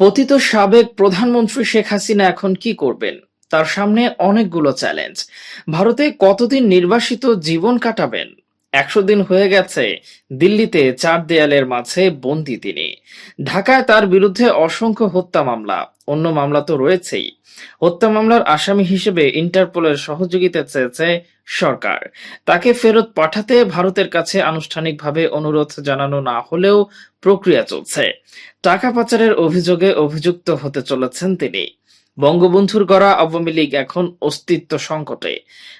পতিত সাবেক প্রধানমন্ত্রী শেখ হাসিনা এখন কি করবেন? তার সামনে অনেকগুলো চ্যালেঞ্জ। ভারতে কতদিন নির্বাসিত জীবন কাটাবেন? একশো দিন হয়ে গেছে, দিল্লিতে চার দেয়ালের মাঝে বন্দি তিনি। ঢাকায় তার বিরুদ্ধে অসংখ্য হত্যা মামলা, অন্য মামলা তো রয়েছেই। হত্যা মামলার আসামি হিসেবে ইন্টারপোলের সহযোগিতা চেয়েছে সরকার। তাকে ফেরত পাঠাতে ভারতের কাছে আনুষ্ঠানিকভাবে অনুরোধ জানানো না হলেও প্রক্রিয়া চলছে। টাকা পাচারের অভিযোগে অভিযুক্ত হতে চলেছেন তিনি। বঙ্গবন্ধুর গড়া আওয়ামী লীগ এখন অস্তিত্ব সংকটে।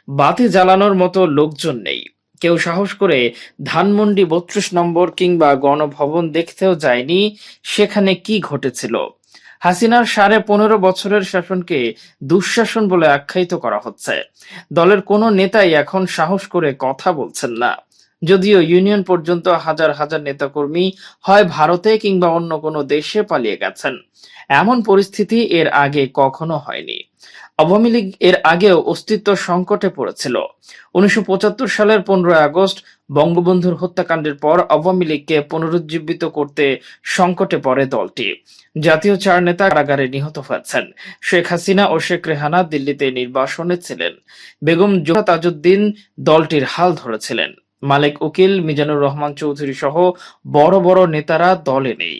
বাতি জ্বালানোর মতো লোকজন নেই। কেউ সাহস করে ধানমন্ডি বত্রিশ নম্বর কিংবা গণভবন দেখতেও যায়নি, সেখানে কি ঘটেছিল? হাসিনার সাড়ে পনেরো বছরের শাসনকে দুঃশাসন বলে আখ্যায়িত করা হচ্ছে। দলের কোনো নেতাই এখন সাহস করে কথা বলছেন না। যদিও ইউনিয়ন পর্যন্ত হাজার হাজার নেতাকর্মী হয় ভারতে কিংবা অন্য কোনো দেশে পালিয়ে গেছেন। এমন পরিস্থিতি এর আগে কখনো হয়নি। আওয়ামী লীগ এর আগেও অস্তিত্ব সংকটে পড়েছিল। উনিশশো পঁচাত্তর সালের পনেরোই আগস্ট বঙ্গবন্ধুর হত্যাকাণ্ডের পর আওয়ামী লীগকে পুনরুজ্জীবিত করতে সংকটে পড়ে দলটি। জাতীয় চার নেতা কারাগারে নিহত হয়েছেন। শেখ হাসিনা ও শেখ রেহানা দিল্লিতে নির্বাসনে ছিলেন। বেগম জোহা তাজউদ্দিন দলটির হাল ধরেছিলেন। মালিক উকিল মিজানুর রহমান চৌধুরী সহ বড় বড় নেতারা দলে নেই।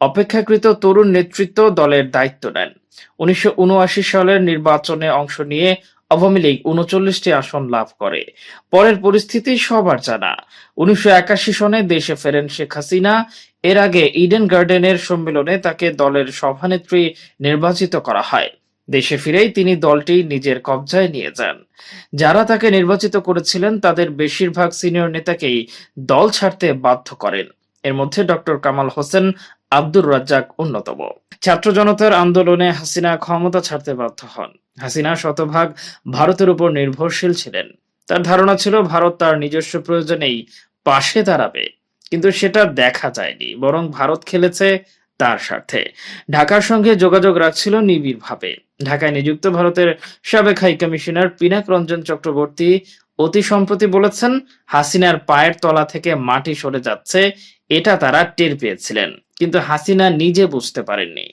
অপেক্ষাকৃত তরুণ নেতৃত্ব দলের দায়িত্ব নেন। উনিশশো উনআশি সালের নির্বাচনে অংশ নিয়ে আওয়ামী লীগ উনচল্লিশটি আসন লাভ করে। পরের পরিস্থিতি সবার জানা। উনিশশো একাশি সনে দেশে ফেরেন শেখ হাসিনা। এর আগে ইডেন গার্ডেনের সম্মেলনে তাকে দলের সভানেত্রী নির্বাচিত করা হয়। দেশে ফিরেই তিনি দলটি নিজের কবজায় নিয়ে যান। যারা তাকে নির্বাচিত করেছিলেন, তাদের বেশিরভাগ সিনিয়র নেতাকেই দল ছাড়তে বাধ্য করেন। এর মধ্যে ডক্টর কামাল হোসেন, আব্দুর রাজ্জাক অন্যতম। ছাত্র জনতার আন্দোলনে হাসিনা ক্ষমতা ছাড়তে বাধ্য হন। হাসিনা শতভাগ ভারতের উপর নির্ভরশীল ছিলেন। তার ধারণা ছিল ভারত তার নিজস্ব প্রয়োজনেই পাশে দাঁড়াবে। কিন্তু সেটা দেখা যায়নি, বরং ভারত খেলেছে তার স্বার্থে। ঢাকার সঙ্গে যোগাযোগ রাখছিল নিবিড়ভাবে। ঢাকায় নিযুক্ত ভারতের সাবেক হাই কমিশনার পিনাক রঞ্জন চক্রবর্তী অতি সম্প্রতি বলেছেন, হাসিনার পায়ের তলা থেকে মাটি সরে যাচ্ছে, এটা তারা টের পেয়েছিলেন। কিন্তু হাসিনা নিজে বুঝতে পারেননি।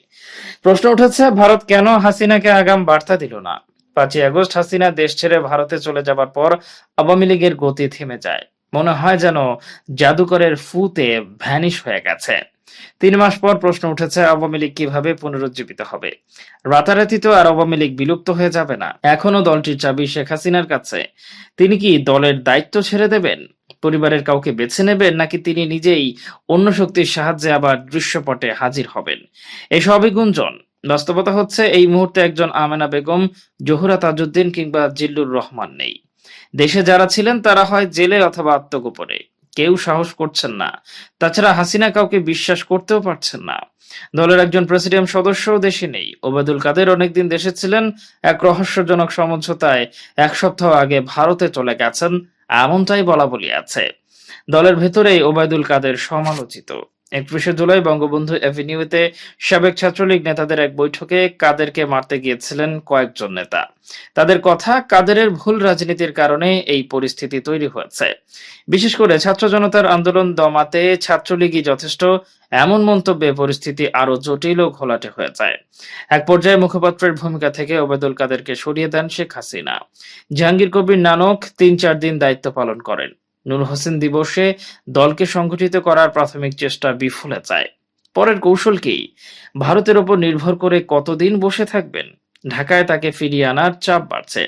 প্রশ্ন উঠেছে, ভারত কেন হাসিনাকে আগাম বার্তা দিল না? পাঁচই আগস্ট, হাসিনা দেশ ছেড়ে ভারতে চলে যাবার পর আওয়ামী লীগের গতি থেমে যায়। মনে হয় যেন জাদুকরের ফুতে ভ্যানিশ হয়ে গেছে। তিন মাস পর প্রশ্ন উঠেছে, আওয়ামী লীগ কীভাবে পুনরুজ্জীবিত হবে? রাতারাতি তো আর আওয়ামী লীগ বিলুপ্ত হয়ে যাবে না। এখনও দলটির চাবি শেখ হাসিনার কাছে। তিনি কি দলের দায়িত্ব ছেড়ে দেবেন? পরিবারের কাউকে বেছে নেবেন নাকি তিনি নিজেই অন্য শক্তির সাহায্যে আবার দৃশ্যপটে হাজির হবেন? এসবই গুঞ্জন। বাস্তবতা হচ্ছে, এই মুহূর্তে একজন আমেনা বেগম, জহুরা তাজউদ্দিন কিংবা জিল্লুর রহমান নেই। দেশে যারা ছিলেন, তারা হয় জেলে অথবা আত্মগোপনে। কেউ সাহস করছেন না। তাছাড়া হাসিনা কাউকে বিশ্বাস করতেও পারছেন না। দলের একজন প্রেসিডিয়াম সদস্য দেশে নেই। ওবায়দুল কাদের অনেকদিন দেশে ছিলেন। এক রহস্যজনক সমঝোতায় এক সপ্তাহ আগে ভারতে চলে গেছেন এমনটাই বলা বলি আছে দলের ভেতরেই ওবায়দুল কাদের সমালোচিত। একত্রিশে জুলাই বঙ্গবন্ধু এভিনিউতে সাবেক ছাত্রলীগ নেতাদের এক বৈঠকে কাদেরকে মারতে গিয়েছিলেন কয়েকজন নেতা। তাদের কথা কাদেরের ভুল রাজনীতির কারণে এই পরিস্থিতি তৈরি হয়েছে। বিশেষ করে ছাত্র জনতার আন্দোলন দমাতে ছাত্রলীগই যথেষ্ট, এমন মন্তব্যে পরিস্থিতি আরও জটিল ও ঘোলাটে হয়ে যায়। এক পর্যায়ে মুখপাত্রের ভূমিকা থেকে ওবেদুল কাদেরকে সরিয়ে দেন শেখ হাসিনা। জাহাঙ্গীর কবির নানক তিন চার দিন দায়িত্ব পালন করেন। নূর হোসেন দিবসে দলকে সংগঠিত করার প্রাথমিক চেষ্টা বিফলে যায় পরের কৌশল কি? ভারতের ওপর নির্ভর করে কতদিন বসে থাকবেন? ঢাকায় তাকে ফিরিয়ে আনার চাপ বাড়ছে।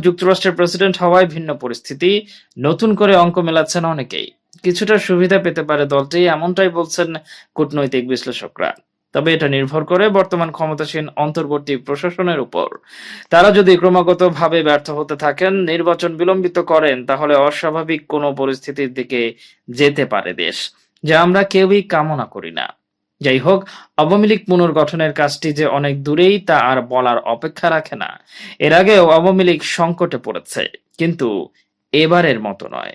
যুক্তরাষ্ট্রের প্রেসিডেন্ট হওয়ায় ভিন্ন পরিস্থিতি, নতুন করে অঙ্ক মেলাচ্ছেন অনেকেই। কিছুটা সুবিধা পেতে পারে দলটি, এমনটাই বলছেন কূটনৈতিক বিশ্লেষকরা। তবে এটা নির্ভর করে বর্তমান ক্ষমতাসীন অন্তর্বর্তী প্রশাসনের উপর। তারা যদি ক্রমাগতভাবে ব্যর্থ হতে থাকেন, নির্বাচন বিলম্বিত করেন, তাহলে অস্বাভাবিক কোনো পরিস্থিতির দিকে যেতে পারে দেশ, যা আমরা কেউই কামনা করি না। যাই হোক, আওয়ামী লীগ পুনর্গঠনের কাজটি যে অনেক দূরেই তা আর বলার অপেক্ষা রাখে না। এর আগেও আওয়ামী লীগ সংকটে পড়েছে, কিন্তু এবারের মতো নয়।